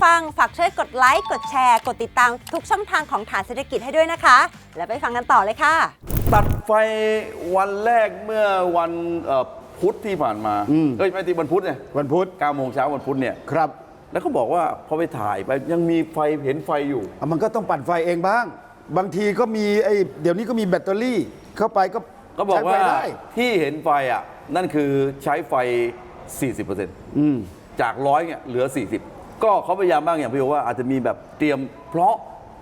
ไลค์ กดแชร์ กดติดตามทุกช่องทางของฐานเศรษฐกิจให้ด้วยนะคะ แล้วไปฟังกันต่อเลยค่ะ ตัดไฟวันแรกเมื่อวันเอ่อพุธที่ผ่านมาอืม เอ้ยไม่ที่วันพุธเนี่ยวันพุธ9โมงเช้าวันพุธเนี่ย ครับแล้วเขาบอกว่าพอไปถ่ายไปยังมีไฟเห็นไฟอยู่ อะมันก็ต้องปั่นไฟเองบ้าง บางทีก็มีไอ้เดี๋ยวนี้ก็มีแบตเตอรี่ เข้าไปก็ก็บอกว่าใช้ไฟได้ ที่เห็นไฟอะนั่นคือใช้ไฟ 40%อืม จากร้อยเนี่ยเหลือ 40 ก็เขาพยายามบ้างอย่างพี่บอกว่าอาจจะมีแบบเตรียม เพราะ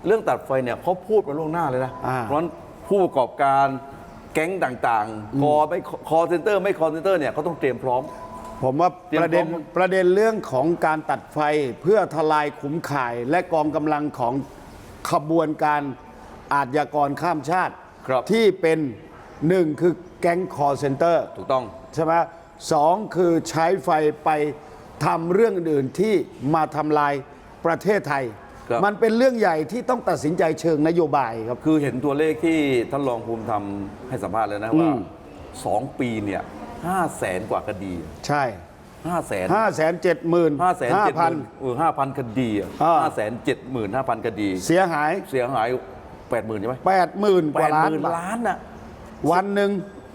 เรื่องตัดไฟเนี่ยเขาพูดมาล่วงหน้าเลยนะอ่า เพราะฉะนั้นผู้ประกอบการแก๊งต่างๆคอไม่คอเซ็นเตอร์ไม่คอเซ็นเตอร์เนี่ยเขาต้องเตรียมพร้อม ผมว่าเตรียมประเด็นพร้อม ประเด็นเรื่องของการตัดไฟเพื่อทลายขุมข่ายและกองกำลังของขบวนการอาชญากรข้ามชาติ ครับ ที่เป็นหนึ่งคือแก๊งคอร์เซนเตอร์ ถูกต้อง ใช่ไหมสองคือใช้ไฟไป ทำเรื่องอื่นๆที่มาทำลายประเทศไทย ครับ มันเป็นเรื่องใหญ่ที่ต้องตัดสินใจเชิงนโยบายครับ คือเห็นตัวเลขที่ท่านรองภูมิธรรมให้สัมภาษณ์แล้วนะว่า อืมสองปีเนี่ยห้าแสนกว่าคดีใช่ห้าแสนห้าแสนเจ็ดหมื่นห้าแสนห้าเจ็ดหพัน มื่นเออห้าพันคดีอะอ่า ห้าแสนเจ็ดหมื่นห้าพันคดี เสียหายเสียหายแปดหมื่นใช่ไหมแปดหมื่นกแปว่าดล้าหนมื่นบาทล้านอะวันหนึ่ง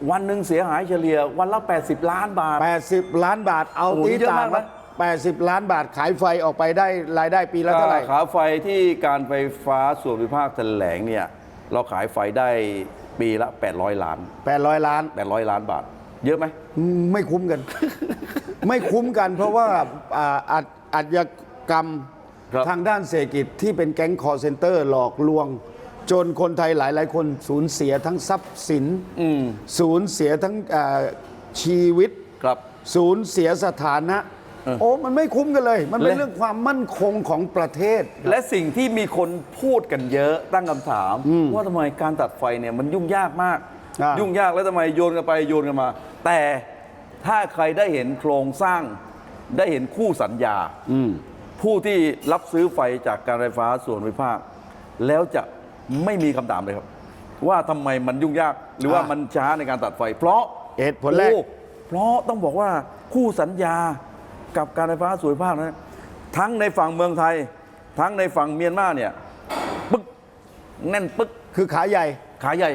วันหนึ่งเสียหายเฉลี่ยวันละ 80 ล้านบาท 80 ล้านบาทเอาโอ้โหตีเยอะต่างมากนะ80 ล้านบาทขายไฟออกไปได้รายได้ปีละเท่าไหร่ขาไฟที่การไฟฟ้าส่วนภูมิภาคแถลงเนี่ยเราขายไฟได้ปีละ 800 ล้าน 800 ล้าน 800 ล้านบาท เยอะไหม อืมไม่คุ้มกัน ไม่คุ้มกันเพราะว่าอ่าอาชอาชญากรรมครับทางด้านเศรษฐกิจที่เป็นแก๊งคอร์เซนเตอร์หลอกลวง จนคนไทยหลายๆคนสูญเสียทั้งทรัพย์สินอืมสูญเสียทั้งอ่าชีวิต ครับ สูญเสียสถานะเออโอ้มันไม่คุ้มกันเลย มันเป็นและ เรื่องความมั่นคงของประเทศ และสิ่งที่มีคนพูดกันเยอะตั้งคำถาม ว่าทำไมการตัดไฟเนี่ยมันยุ่งยากมาก อ่ายุ่ ยุ่งยากแล้วทำไมโยนกันไปโยนกันมา แต่ถ้าใครได้เห็นโครงสร้างได้เห็นคู่สัญญาอืมผู้ที่รับซื้อไฟจากการไฟฟ้าส่วนภูมิภาค แล้วจะ ไม่มีคำถามเลยครับ ว่าทำไมมันยุ่งยากหรือว่าอ่ามัมันช้าในการตัดไฟ เพราะ เหตุผลแรก โอ้เพราะต้องบอกว่าคู่สัญญากับการไฟฟ้าส่วนภูมิภาคนะทั้งในฝั่งเมืองไทย ทั้งในฝั่งเมียนมาเนี่ยปึ๊กแน่นปึ๊กคือขาใหญ่ขาใหญ่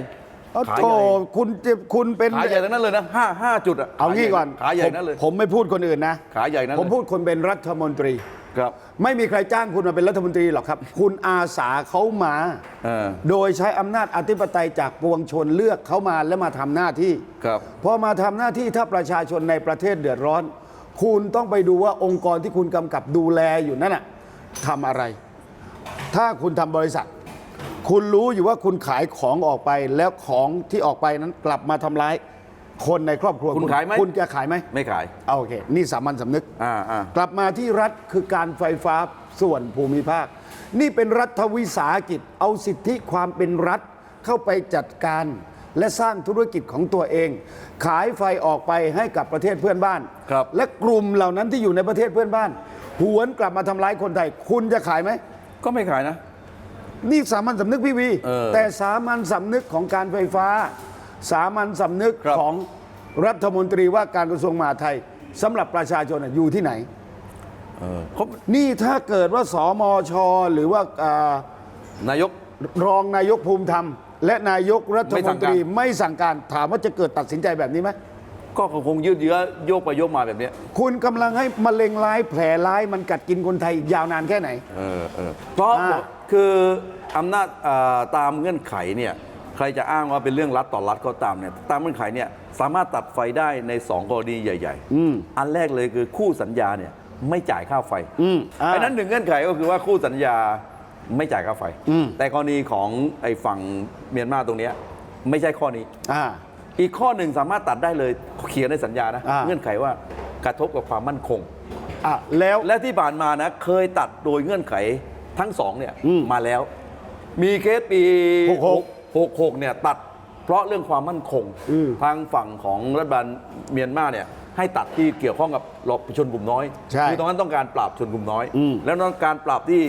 เอาขาโถใหญ่คุณจะคุณเป็น ขาใหญ่ทั้งนั้นเลยนะห้าห้าจุดอะเอางี้ก่อนขาใหญ่ผมนั่นเลยผมไม่พูดคนอื่นนะ ขาใหญ่นั่นผมเลยพูดคนเป็นรัฐมนตรี ครับไม่มีใครจ้างคุณมาเป็นรัฐมนตรีหรอกครับ คุณอาสาเขามา เออโดยใช้อำนาจอธิปไตยจากปวงชนเลือกเขามาแล้วมาทำหน้าที่ครับ พอมาทำหน้าที่ถ้าประชาชนในประเทศเดือดร้อน คุณต้องไปดูว่าองค์กรที่คุณกำกับดูแลอยู่นั่นน่ะทำอะไร ถ้าคุณทำบริษัท คุณรู้อยู่ว่าคุณขายของออกไปแล้วของที่ออกไปนั้นกลับมาทำร้าย คนในครอบครัวคุณขายไหม คุณจะขายไหมไม่ขาย เอาโอเค นี่สามัญสำนึก อ่าอ่า กลับมาที่รัฐคือการไฟฟ้าส่วนภูมิภาค นี่เป็นรัฐวิสาหกิจ เอาสิทธิความเป็นรัฐเข้าไปจัดการ และสร้างธุรกิจของตัวเอง ขายไฟออกไปให้กับประเทศเพื่อนบ้าน ครับ และกลุ่มเหล่านั้นที่อยู่ในประเทศเพื่อนบ้าน หวนกลับมาทำร้ายคนไทย คุณจะขายไหม ก็ไม่ขายนะ นี่สามัญสำนึกพี่วี เออ แต่สามัญสำนึกของการไฟฟ้า สามัญสำนึกครับของรัฐมนตรีว่าการกระทรวงมหาดไทยสำหรับประชาชนน่ะอยู่ที่ไหน เออเขานี่ถ้าเกิดว่าสมช หรือว่าอ่านายก รองนายกภูมิธรรม และนายกรัฐไม่มสั่นงตการรีไม่สั่งการถามว่าจะเกิดตัดสินใจแบบนี้ไหม ก็คงยืดเยื้อโยกไปโยกมาแบบเนี้ยคุณกำลังให้มะเร็งร้ายแผลร้ายมันกัดกินคนไทยอีกยาวนานแค่ไหน เออเออเพราะอ่า คืออำนาจอ่าตามเงื่อนไขเนี่ย ใครจะอ้างว่าเป็นเรื่องรัฐต่อรัฐก็ตามเนี่ยตามเงื่อนไขเนี่ยสามารถตัดไฟได้ในสองกรณีใหญ่ๆอันแรกเลยคือคู่สัญญาเนี่ยไม่จ่ายค่าไฟอืมอ่า เพราะฉะนั้นหนึ่งเงื่อนไขก็คือว่าคู่สัญญาไม่จ่ายค่าไฟ อืม แต่กรณีของไอ้ฝั่งเมียนมาตรงเนี้ยไม่ใช่ข้อนี้ อ่า อีกข้อหนึ่งสามารถตัดได้เลยเขียนในสัญญานะอ่า เงื่อนไขว่ากระทบกับความมั่นคง อะแล้ว และที่ผ่านมานะเคยตัดโดยเงื่อนไขทั้งสองเนี่ยอืมมาแล้ว มีเคสปีหกหก หกหกเนี่ยตัดเพราะเรื่องความมั่นคงอืมทางฝั่งของรัฐบาลเมียนมาเนี่ยให้ตัดที่เกี่ยวข้องกับหลบชนกลุ่มน้อยใช่คืตรงนั้นต้องการปราบชนกลุ่มน้อย อืม แล้วต้องการปราบที่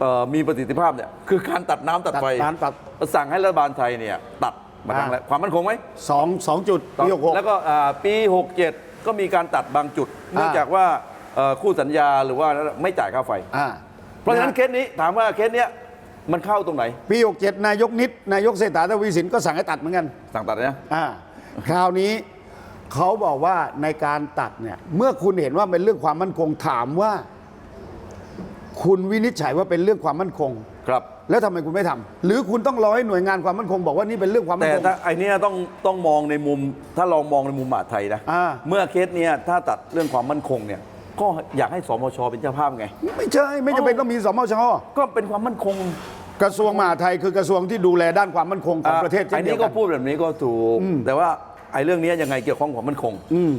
เอ่อมีประสิทธิภาพเนี่ยคือการตัดน้ำตัดไฟตัดน้ำตัด สั่งให้รัฐบาลไทยเนี่ยตัดมาทางอ่าแล้วความมั่นคงไหม สองสองจุดปีหกหก แล้วก็อ่าปี 67 ก็มีการตัดบางจุด เนื่องจากว่าเอ่อคู่สัญญาหรือว่าไม่จ่ายค่าไฟ อ่าเพราะฉะนั้นเคสนี้ถามว่าเคสเนี้ย มันเข้าตรงไหน ปี67นายกนิดนายกเศรษฐาทวีสินก็สั่งให้ตัดเหมือนกัน สั่งตัดนะอ่าคราวนี้เขาบอกว่าในการตัดเนี่ยเมื่อคุณเห็นว่าเป็นเรื่องความมั่นคงถามว่า คุณวินิจฉัยว่าเป็นเรื่องความมั่นคง ครับ แล้วทำไมคุณไม่ทำหรือคุณต้องรอให้หน่วยงานความมั่นคง บอกว่านี่เป็นเรื่องความมั่แต่นคง ถ้าไอเนี้ยต้องต้องมองในมุม ถ้าลองมองในมุมมหาดไทยนะ อ่า เมื่อเคสเนี้ยถ้าตัดเรื่องความมั่นคงเนี่ย ก็อยากให้สมชเป็นเจ้าภาพไง ไม่ใช่ไม่จำเป็นต้องมีสมชก็เป็นความมั่นคงกระทรวงมหาดไทยคือกระทรวงที่ดูแลด้านความมั่นคงของประเทศไอ้เช่นเดีนี้ยวก็กันพูดแบบนี้ก็ถูก แต่ว่าไอ้เรื่องเนี้ยยังไงเกี่ยวข้องกับความมั่นคงอืม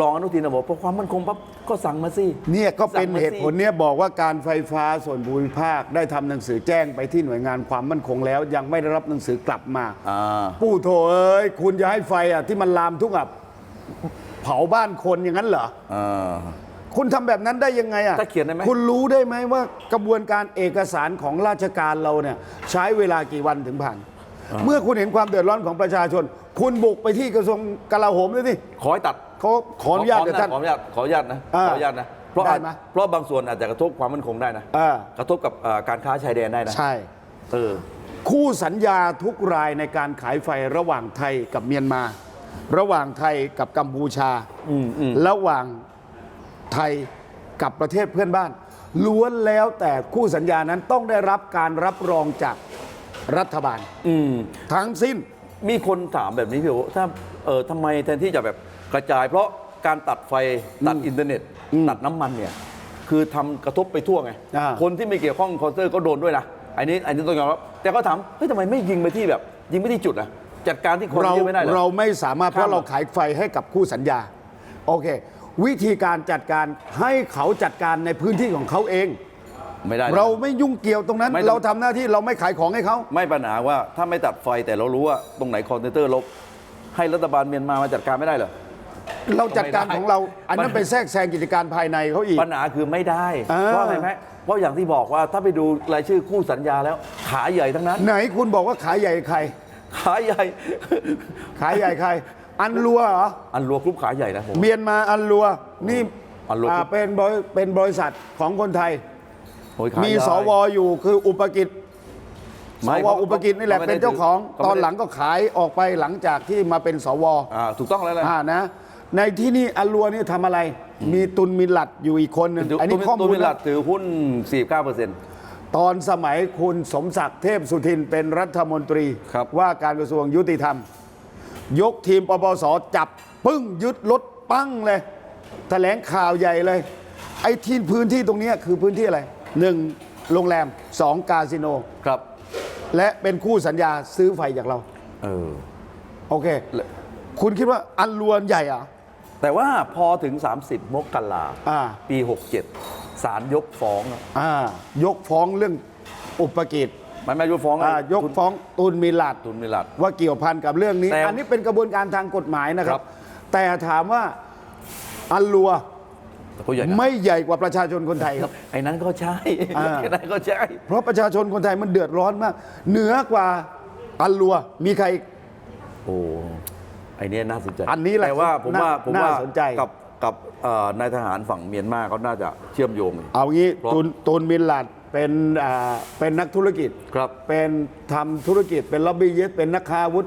รองอนุทินนะบอกพอความมั่นคงปั๊บก็สั่งมาสิเนี่ยก็เป็นสั่งมาสิเหตุผลเนี่ยบอกว่าการไฟฟ้าส่วนภูมิภาคได้ทำหนังสือแจ้งไปที่หน่วยงานความมั่นคงแล้ว ยังไม่ได้รับหนังสือกลับมาอ่าปู่โถเอ้ยคุณจะให้ไฟอะที่มันลามทุกข์อะเผาบ้านคนอย่างนั้นเหรออ่า คุณทำแบบนั้นได้ยังไงอะถ้าเขียนได้ไหม คุณรู้ได้ไหมว่ากระบวนการเอกสารของราชการเราเนี่ยใช้เวลากี่วันถึงผ่าน เมื่อคุณเห็นความเดือดร้อนของประชาชน คุณบุกไปที่กระทรวงกลาโหมด้วยสิขอให้ตัดเขาขออนุญาตเดี๋ยวท่าน ขออนุญาตขออนุญาตนะอ่าขออนุญาตนะเพราะได้อาจไหมเพราะบางส่วนอาจจะกระทบความมั่นคงได้นะอ่า กระทบกับเอ่อการค้าชายแดนได้นะใช่ เออ คู่สัญญาทุกรายในการขายไฟระหว่างไทยกับเมียนมา ระหว่างไทยกับกัมพูชาอืมอืมระหว่างไทยกับประเทศเพื่อนบ้าน ล้วนแล้วแต่คู่สัญญานั้นต้องได้รับการรับรองจากรัฐบาลอืมทั้งสิ้นมีคนถามแบบนี้พี่โอถ้าเออทำไมแทนที่จะแบบกระจาย เพราะการตัดไฟตัดอินเทอร์เน็ต ตัดน้ำมันเนี่ย คือทำกระทบไปทั่วไงอ่าคนที่ไม่เกี่ยวข้องคอนเซอร์ก็โดนด้วยนะอันนี้อันนี้ต้องยอมรับแต่ก็ถามเฮ้ยทำไมไม่ยิงไปที่แบบ ยิงไปที่จุดอะ จัดการที่คนเราเยอะไม่ได้เหรอเราไม่สามารถเพข้ามราะเราขายไฟให้กับคู่สัญญา โอเค วิธีการจัดการให้เขาจัดการในพื้นที่ของเขาเอง ไม่ได้นะเราไม่ยุ่งเกี่ยวตรงนั้น ไม่ต้อง เราทำหน้าที่เราไม่ขายของให้เขาไม่ปัญหาว่าถ้าไม่ตัดไฟแต่เรารู้ว่าตรงไหนคอนเทนเตอร์ลบให้รัฐบาลเมียนมามาจัดการไม่ได้เหรอ เราจัดการไม่ได้ของเรา อันนั้นปัญหาไปแทรกแซงกิจการภายในเขาอีก ปัญหาคือไม่ได้อ่าเพราะอะไรไหมเพราะอย่างที่บอกว่าถ้าไปดูรายชื่อคู่สัญญาแล้วขาใหญ่ทั้งนั้น ไหนคุณบอกว่าขายใหญ่ใคร ขาใหญ่ ขายใหญ่ใคร อันรัวเหรอ อันรัวกรุ๊ปขาใหญ่นะผม เมียนมาอันรัว นี่อันรัวอ่าเป็นบริเป็นบริษัทของคนไทย โอ้ยขามีใหญ่สวอยู่คืออุปกิจสไม่วขาอุปกิจนี่แหละขไม่เป็นได้เจ้าของเขาตอไม่นได้หลังก็ขายออกไปหลังจากที่มาเป็นสว อ่าถูกต้องแล้วแหละ อ่านะ ในที่นี่อันรัวนี่ทำอะไร มีตุนมินหลัดอยู่อีกคนหนึ่งอันนี้ข้อตัวมูลมิลลันะดถือหุ้น 49เปอร์เซ็นต์ ตอนสมัยคุณสมศักดิ์เทพสุทินเป็นรัฐมนตรีครับ ว่าการกระทรวงยุติธรรม ยกทีมปปสจับปึ้งยึดรถปั้งเลยแถลงข่าวใหญ่เลย ไอ้ที่พื้นที่ตรงเนี้ยคือพื้นที่อะไรหนึ่งโรงแรมสองคาสิโน ครับ และเป็นคู่สัญญาซื้อไฟจากเรา เออ โอเค และ คุณคิดว่าอันรวนใหญ่เหรอะแต่ว่าพอถึง 30 มกราอ่า ปี 67 ศาลยกฟ้องอะอ่ายกฟ้องเรื่องอุปกิจมันไม่ยกฟ้องอ่าไอ้ยกฟ้องตุนมิลลัดทุนมิลลัด ว่าเกี่ยวพันกับเรื่องนี้ แต่อันนี้เป็นกระบวนการทางกฎหมายนะครัครับบแต่ถามว่าอันรัวเขาใหญ่นะไม่ใหญ่กว่าประชาชนคนไทยครับ ไอ้นั้นก็ใช่อ่า ไอ้นั้นก็ใช่ เพราะประชาชนคนไทยมันเดือดร้อนมาก เหนือกว่าอันรัวมีใคร โอ้ไอเนี้ยน่าสนใจอันนี้แหละแต่ว่าผมน่าว่าผมน่าว่าสนใจกับกับเอ่อ นายทหารฝั่งเมียนมาเขาน่าจะเชื่อมโยง เอางี้เพราะตุนตุนมิลลัดเป็นอ่าเป็นนักธุรกิจครับ เป็นทำธุรกิจเป็นล็อบบี้ยิสเป็นนักค้าอาวุธ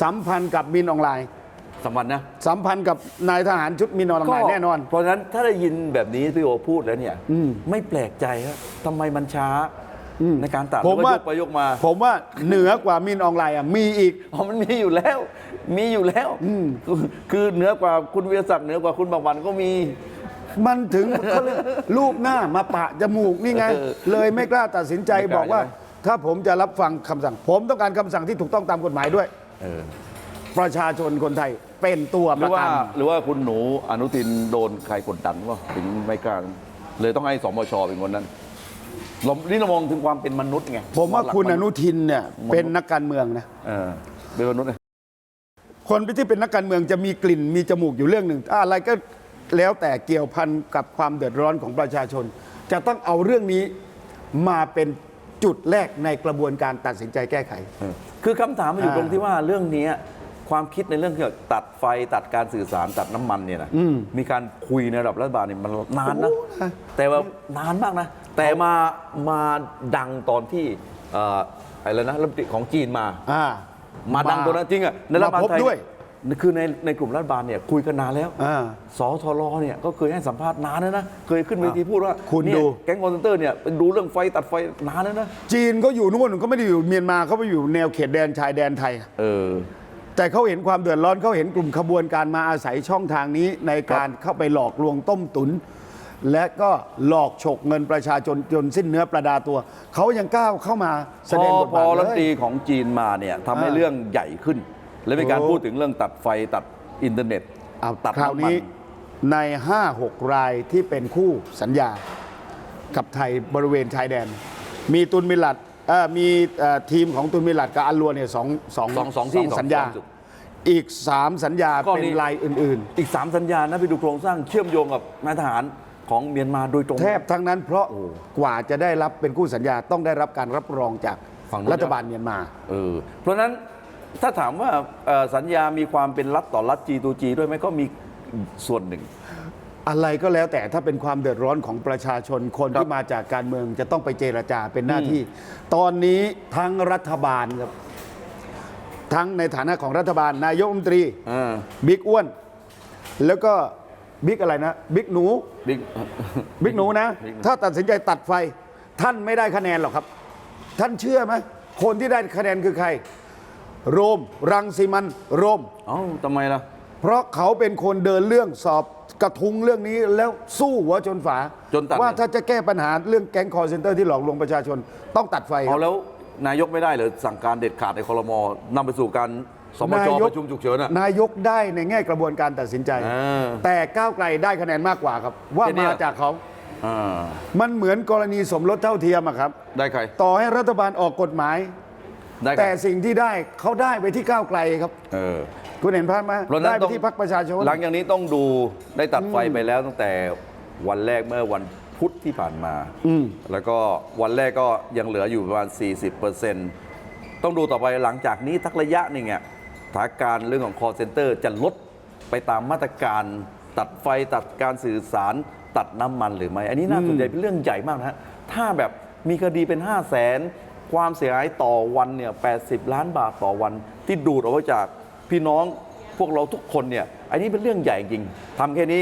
สัมพันธ์กับมินออนไลน์ สำคัญนะสัมพันธ์กับนายทหารชุดมินออนไลน์แน่นอน เพราะฉะนั้นถ้าได้ยินแบบนี้พี่โอพูดแล้วเนี่ยไม่แปลกใจครับทำไมมันช้าในการตัดผมว่าแล้วก็ยกไปยกมาผมว่าเหนือกว่ามินออนไลน์อะมีอีก อ๋อมันมีอยู่แล้ว มีอยู่แล้วคือคือเหนือกว่าคุณวีรศักดิ์เหนือกว่าคุณบางวันก็มี มันถึงเขาเรียกรูปหน้ามาปะจมูกนี่ไงเออเลยไม่กล้าตัดสินใจไม่กล้าบอกว่า ใช่ไหม ถ้าผมจะรับฟังคำสั่ง ผมต้องการคำสั่งที่ถูกต้องตามกฎหมายด้วย เออประชาชนคนไทยเป็นตัวหปรืระอว่ากันหรือว่าคุณหนูอนุทินโดนใครกดดันว่าถึงไม่กล้าเลยต้องให้สมชเป็นคนนั้นเรานี่เรามองถึงความเป็นมนุษย์ไงผมว่าคุณอนุทินเนี่ยมนุษย์เป็นนักการเมืองนะ เออเป็นมนุษย์ คนที่เป็นนักการเมืองจะมีกลิ่นมีจมูกอยู่เรื่องหนึ่งอะไรก็แล้วแต่เกี่ยวพันกับความเดือดร้อนของประชาชน จะต้องเอาเรื่องนี้มาเป็นจุดแรกในกระบวนการตัดสินใจแก้ไขเออคือคำถามมันอยู่อ่าตรงที่ว่าเรื่องเนี้ยคความคิดในเรื่องเกี่ยวกับตัดไฟตัดการสื่อสารตัดน้ำมันเนี่ยนะมีการคุยในระดับรัฐบาลเนี่ยมันนานนะแต่ว่านานมากนะ แต่มามาดังตอนที่เอ่ออะไรนะรัฐมนตรีของจีนมาอ่า มาดังตัวนั้นจริงอะในรัฐบาลมาพบไทยด้วย คือในในกลุ่มรัฐบาลเนี่ยคุยกันนานแล้วอ่าสทรเนี่ยก็เคยให้สัมภาษณ์นานแล้วนะ เคยขึ้นเวทีพูดว่าคุณเนี่ยดูแก๊งคอนเซนเตอร์เนี่ยดูเรื่องไฟตัดไฟนานแล้วนะ จีนก็อยู่นู่นก็ไม่ได้อยู่เมียนมาเขาไปอยู่แนวเขตแดนชายแดนไทย เออ แต่เขาเห็นความเดือดร้อนเขาเห็นกลุ่มขบวนการมาอาศัยช่องทางนี้ในการเข้าไปหลอกลวงต้มตุน และก็หลอกฉกเงินประชาชนจนสิ้นเนื้อประดาตัว เขายังก้าวเข้ามาแสพดองบทพบาอทรัฐมนตเลรีย ของจีนมาเนี่ยทำให้อ่าเรื่องใหญ่ขึ้น และมีการถูก พูดถึงเรื่องตัดไฟตัดอินเทอร์เน็ตเอาตัดคราวน้ำมันนี้ใน 5-6 รายที่เป็นคู่สัญญา กับไทยบริเวณชายแดน มีตุนมิลลัดเอ่อมีเอ่อทีมของตุนมิลลัดกับอัลลัวเนี่ยสองสองสองสองที่สัญญา สองจุดอีก 3 สัญญาก็เป็นนี่รายอื่น อีก 3 สัญญานะไปดูโครงสร้างเชื่อมโยงกับนายทหาร ของเมียนมาโดยตรงๆแทบทั้งนั้นเพราะกว่าจะได้รับเป็นคู่สัญญาต้องได้รับการรับรองจากฝั่งนู้น รัฐบาลเมียนมา เออเพราะฉะนั้นถ้าถามว่าเอ่อสัญญามีความเป็นรัฐต่อรัฐ G2G ด้วยไหมก็มีส่วนหนึ่ง อะไรก็แล้วแต่ถ้าเป็นความเดือดร้อนของประชาชนคนครับที่มาจากการเมืองจะต้องไปเจรจาเป็นหน้าที่ ตอนนี้ทั้งรัฐบาลครับทั้งในฐานะของรัฐบาลนายกรัฐมนตรีอ่าบิ๊กอ้วน แล้วก็ บิ๊กอะไรนะบิ๊กหนูบิ๊กบิ๊กหนูนะบิ๊กหนูถ้าตัดสินใจตัดไฟ ท่านไม่ได้คะแนนหรอกครับ ท่านเชื่อไหมคนที่ได้คะแนนคือใคร โรม รังสิมันโรมเอ้าทำไมล่ะ เพราะเขาเป็นคนเดินเรื่องสอบกระทุงเรื่องนี้แล้วสู้หัวจนฝาจนตัดว่าถ้าจะแก้ปัญหาเรื่องแก๊งคอร์เซนเตอร์ที่หลอกลวงประชาชนต้องตัดไฟคเอารับแล้วนายกไม่ได้เหรอสั่งการเด็ดขาดในคอรมอนำไปสู่การ สมจประชุมฉุกเฉินอะนายกได้ในแง่กระบวนการตัดสินใจ อ่าแต่ก้าวไกลได้คะแนนมากกว่าครับ ว่าแค่เนี้มายจากเขา อ่ามันเหมือนกรณีสมรสเท่าเทียมอะครับ ได้ใครต่อให้รัฐบาลออกกฎหมาย ได้ใครแต่สิ่งที่ได้เขาได้ไปที่ก้าวไกลครับ เออ คุณเห็นภาพไหมเพราะฉะได้นั้นไปต้อง ที่พรรคประชาชน หลังจากนี้ต้องดูได้ตัดไฟไปแล้วตั้งแต่วันแรกเมื่อวันพุธที่ผ่านมาอืม แล้วก็วันแรกก็ยังเหลืออยู่ประมาณ 40%ต้องดูต่อไปหลังจากนี้ทักระยะหนึ่งอะส ถานการณ์เรื่องของ call center จะลดไปตามมาตรการตัดไฟตัดการสื่อสารตัดน้ำมันหรือไม่ อันนี้น่าสนใจเป็นเรื่องใหญ่มากนะฮะ ถ้าแบบมีคดีเป็น 5 0 0แสนความเสียหายต่อวันเนี่ย80 ล้านบาทต่อวัน ที่ดูดออกมาจากพี่น้องพวกเราทุกคนเนี่ย อันนี้เป็นเรื่องใหญ่จริงทำแค่นี้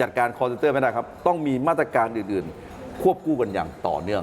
จัดการ call center ไม่ได้ครับ ต้องมีมาตรการอื่น ๆ ควบคู่กันอย่างต่อเนื่อง